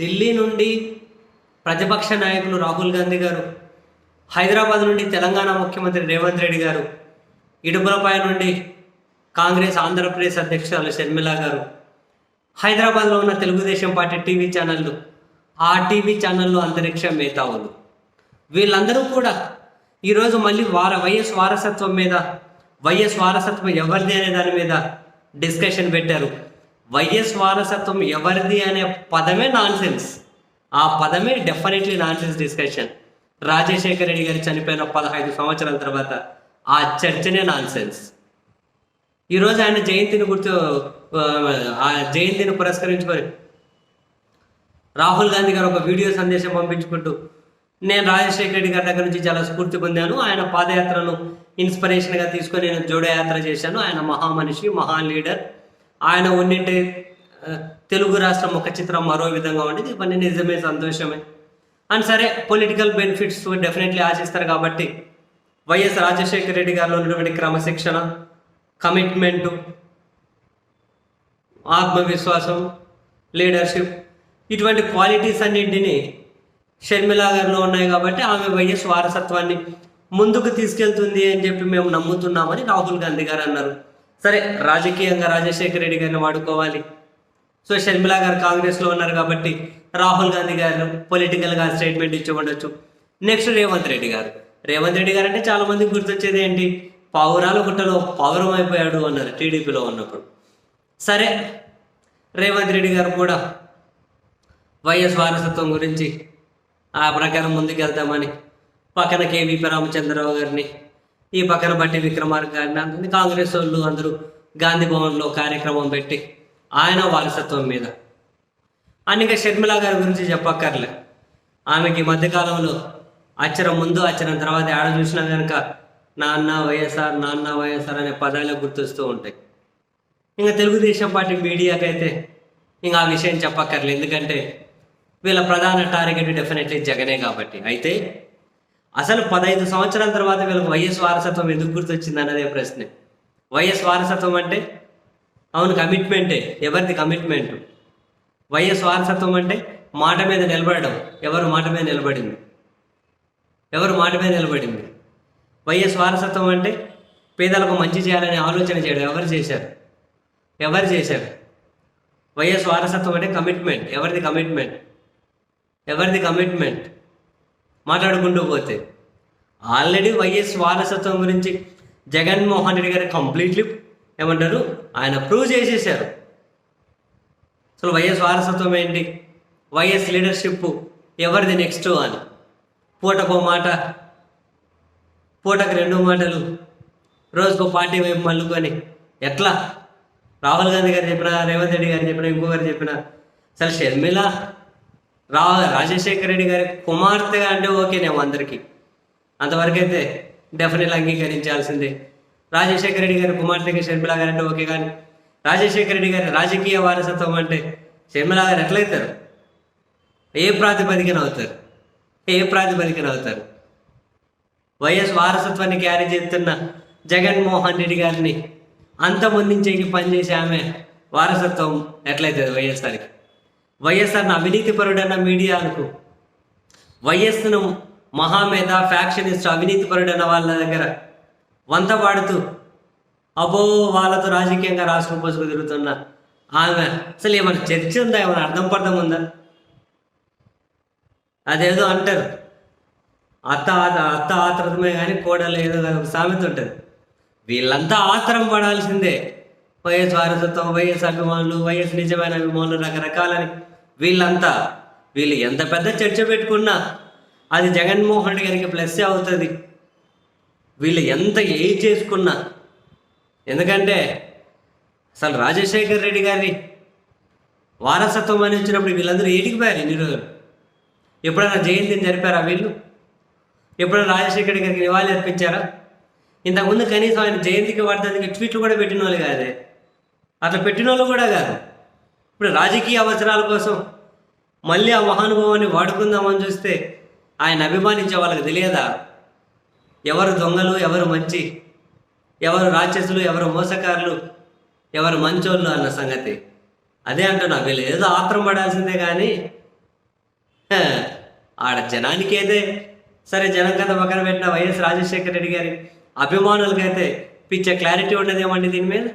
ఢిల్లీ నుండి ప్రతిపక్ష నాయకులు రాహుల్ గాంధీ గారు హైదరాబాద్ నుండి తెలంగాణ ముఖ్యమంత్రి రేవంత్ రెడ్డి గారు ఇడుపులపాయ నుండి కాంగ్రెస్ ఆంధ్రప్రదేశ్ అధ్యక్షురాలు షర్మిల గారు హైదరాబాద్లో ఉన్న తెలుగుదేశం పార్టీ టీవీ ఛానళ్ళు ఆ టీవీ ఛానళ్ళు అంతరిక్ష మేధావులు. వీళ్ళందరూ కూడా ఈరోజు మళ్ళీ వార వైఎస్ వారసత్వం మీద వైఎస్ వారసత్వం ఎవరిది అనే దాని మీద డిస్కషన్ పెట్టారు. వైఎస్ వారసత్వం ఎవరిది అనే పదమే నాన్ సెన్స్ ఆ పదమే definitely nonsense discussion Rajasekhara Reddy గారు చనిపోయిన పదహైదు సంవత్సరాల తర్వాత ఆ చర్చనే నాన్ సెన్స్ ఈరోజు ఆయన జయంతిని గుర్తు ఆ జయంతిని పురస్కరించుకొని రాహుల్ గాంధీ గారు ఒక వీడియో సందేశం పంపించుకుంటూ నేను రాజశేఖర రెడ్డి గారి దగ్గర నుంచి చాలా స్ఫూర్తి పొందాను. ఆయన పాదయాత్రను ఇన్స్పిరేషన్గా తీసుకొని నేను జోడయాత్ర చేశాను. ఆయన మహామనిషి మహా లీడర్. ఆయన ఉండింటే తెలుగు రాష్ట్రం ఒక చిత్రం మరో విధంగా ఉండేది. ఇవన్నీ నిజమే సంతోషమే. అండ్ సరే పొలిటికల్ బెనిఫిట్స్ డెఫినెట్లీ ఆశిస్తారు కాబట్టి వైఎస్ రాజశేఖర రెడ్డి గారిలో ఉన్నటువంటి క్రమశిక్షణ కమిట్మెంటు ఆత్మవిశ్వాసం లీడర్షిప్ ఇటువంటి క్వాలిటీస్ అన్నింటినీ షర్మిల గారిలో ఉన్నాయి కాబట్టి ఆమె వైఎస్ వారసత్వాన్ని ముందుకు తీసుకెళ్తుంది అని చెప్పి మేము నమ్ముతున్నామని రాహుల్ గాంధీ గారు అన్నారు. సరే రాజకీయంగా రాజశేఖర రెడ్డి గారిని వాడుకోవాలి. సో షర్మిలా గారు కాంగ్రెస్లో ఉన్నారు కాబట్టి రాహుల్ గాంధీ గారు పొలిటికల్గా స్టేట్మెంట్ ఇచ్చి ఉండొచ్చు. నెక్స్ట్ రేవంత్ రెడ్డి గారు. రేవంత్ రెడ్డి గారు అంటే చాలా మందికి గుర్తొచ్చేది ఏంటి? పావురాల గుట్టలో పౌరం అయిపోయాడు అన్నారు టీడీపీలో ఉన్నప్పుడు. సరే రేవంత్ రెడ్డి గారు కూడా వైఎస్ వారసత్వం గురించి ఆ ప్రకారం ముందుకెళ్తామని పక్కన కేవీపీ రామచంద్రరావు గారిని ఈ పక్కన బట్టి విక్రమార్క గారిని కాంగ్రెస్ వాళ్ళు అందరూ గాంధీ భవన్లో కార్యక్రమం పెట్టి ఆయన వారసత్వం మీద. అన్నిక షర్మిల గారి గురించి చెప్పక్కర్లే. ఆమెకి ఈ మధ్యకాలంలో అచ్చరం ముందు అచ్చరం తర్వాత ఆడ చూసినా కనుక నాన్న వైఎస్ఆర్ నాన్న వైఎస్ఆర్ అనే పదాలే గుర్తొస్తూ ఉంటాయి. ఇంకా తెలుగుదేశం పార్టీ మీడియాకైతే ఇంకా ఆ విషయం చెప్పక్కర్లేదు ఎందుకంటే వీళ్ళ ప్రధాన టార్గెట్ డెఫినెట్లీ జగనే కాబట్టి. అయితే అసలు పదహైదు సంవత్సరాల తర్వాత వీళ్ళకి వైఎస్ వారసత్వం ఎందుకు గుర్తొచ్చింది అన్నదే ప్రశ్న. వైఎస్ వారసత్వం అంటే? అవును కమిట్మెంటే. ఎవరిది కమిట్మెంట్? వైఎస్ వారసత్వం అంటే మాట మీద నిలబడడం. ఎవరు మాట మీద నిలబడింది? ఎవరు మాట మీద నిలబడింది? వైఎస్ వారసత్వం అంటే పేదలకు మంచి చేయాలనే ఆలోచన చేయడం. ఎవరు చేశారు? ఎవరు చేశారు? వైఎస్ వారసత్వం అంటే కమిట్మెంట్. ఎవరిది కమిట్మెంట్? ఎవరిది కమిట్మెంట్? మాట్లాడుకుంటూ పోతే. ఆల్రెడీ వైఎస్ వారసత్వం గురించి జగన్మోహన్ రెడ్డి గారు కంప్లీట్లీ ఏమంటారు? ఆయన ప్రూవ్ చేసేసారు అసలు వైఎస్ వారసత్వం ఏంటి? వైఎస్ లీడర్షిప్ ఎవరిది నెక్స్ట్ అని. పూటకో మాట పూటకు రెండు మాటలు రోజుకో పార్టీ వైపు మల్లుకొని ఎట్లా? రాహుల్ గాంధీ గారు చెప్పిన రేవంత్ రెడ్డి గారు చెప్పిన ఇంకొకరు చెప్పిన అసలు షర్మిల రా రాజశేఖర రెడ్డి గారి కుమార్తెగా అంటే ఓకేనేమో అందరికీ. అంతవరకు అయితే డెఫినెట్గా అంగీకరించాల్సిందే. రాజశేఖర రెడ్డి గారి కుమార్తెగా షర్మిల గారు అంటే ఓకే కానీ రాజశేఖర రెడ్డి గారి రాజకీయ వారసత్వం అంటే షర్మిల గారు ఎట్లయితారు? ఏ ప్రాతిపదికన అవుతారు? ఏ ప్రాతిపదికన అవుతారు? వైఎస్ వారసత్వాన్ని క్యారీ చేస్తున్న జగన్మోహన్ రెడ్డి గారిని అంతమొందించేకి పనిచేసే ఆమె వారసత్వం ఎట్లయితుంది వైఎస్ఆర్కి? వైఎస్ఆర్ అవినీతి పరుడన్న మీడియాలకు వైఎస్ను మహామేధ ఫ్యాక్షనిస్ట్ అవినీతి పరుడన్న వాళ్ళ దగ్గర వంత పాడుతూ అబో వాళ్ళతో రాజకీయంగా రాష్ట్రం పోసుకు తిరుగుతున్న ఆమె. అసలు ఏమైనా చర్చ ఉందా? ఏమైనా అర్థం పర్థం ఉందా? అదేదో అంటారు. అత్త అత్త ఆత్రమే కానీ కోడలు ఏదో ఒక సామెత ఉంటుంది. వీళ్ళంతా ఆత్రం పడాల్సిందే. వైఎస్ వారసత్వం వైఎస్ అభిమానులు వైఎస్ నిజమైన అభిమానులు రకరకాలని వీళ్ళంతా వీళ్ళు ఎంత పెద్ద చర్చ పెట్టుకున్నా అది జగన్మోహన్ రెడ్డి గారికి ప్లస్సే అవుతుంది. వీళ్ళు ఎంత ఏ చేసుకున్నా ఎందుకంటే అసలు రాజశేఖర్ రెడ్డి గారి వారసత్వం అని వచ్చినప్పుడు వీళ్ళందరూ ఏడికి పోయారు ఇన్ని రోజులు. ఎప్పుడైనా జయంతిని జరిపారా వీళ్ళు? ఎప్పుడైనా రాజశేఖర్ రెడ్డి గారికి నివాళి అర్పించారా ఇంతకుముందు కనీసం ఆయన జయంతికి వర్ధంతికి ట్వీట్లు కూడా పెట్టిన వాళ్ళు కాదే. అట్లా పెట్టిన వాళ్ళు కూడా కాదు. ఇప్పుడు రాజకీయ అవసరాల కోసం మళ్ళీ ఆ మహానుభావాన్ని వాడుకుందామని చూస్తే ఆయన అభిమానించే వాళ్ళకి తెలియదా? ఎవరు దొంగలు ఎవరు మంచి ఎవరు రాక్షసులు ఎవరు మోసకారులు ఎవరు మంచోళ్ళు అన్న సంగతి. అదే అంటున్నా వీళ్ళు ఏదో ఆత్రం పడాల్సిందే కానీ ఆడ జనానికి అయితే సరే జనం కథ పక్కన పెట్టిన వైఎస్ రాజశేఖర రెడ్డి గారి అభిమానులకైతే పిచ్చ క్లారిటీ ఉండదేమండి దీని మీద?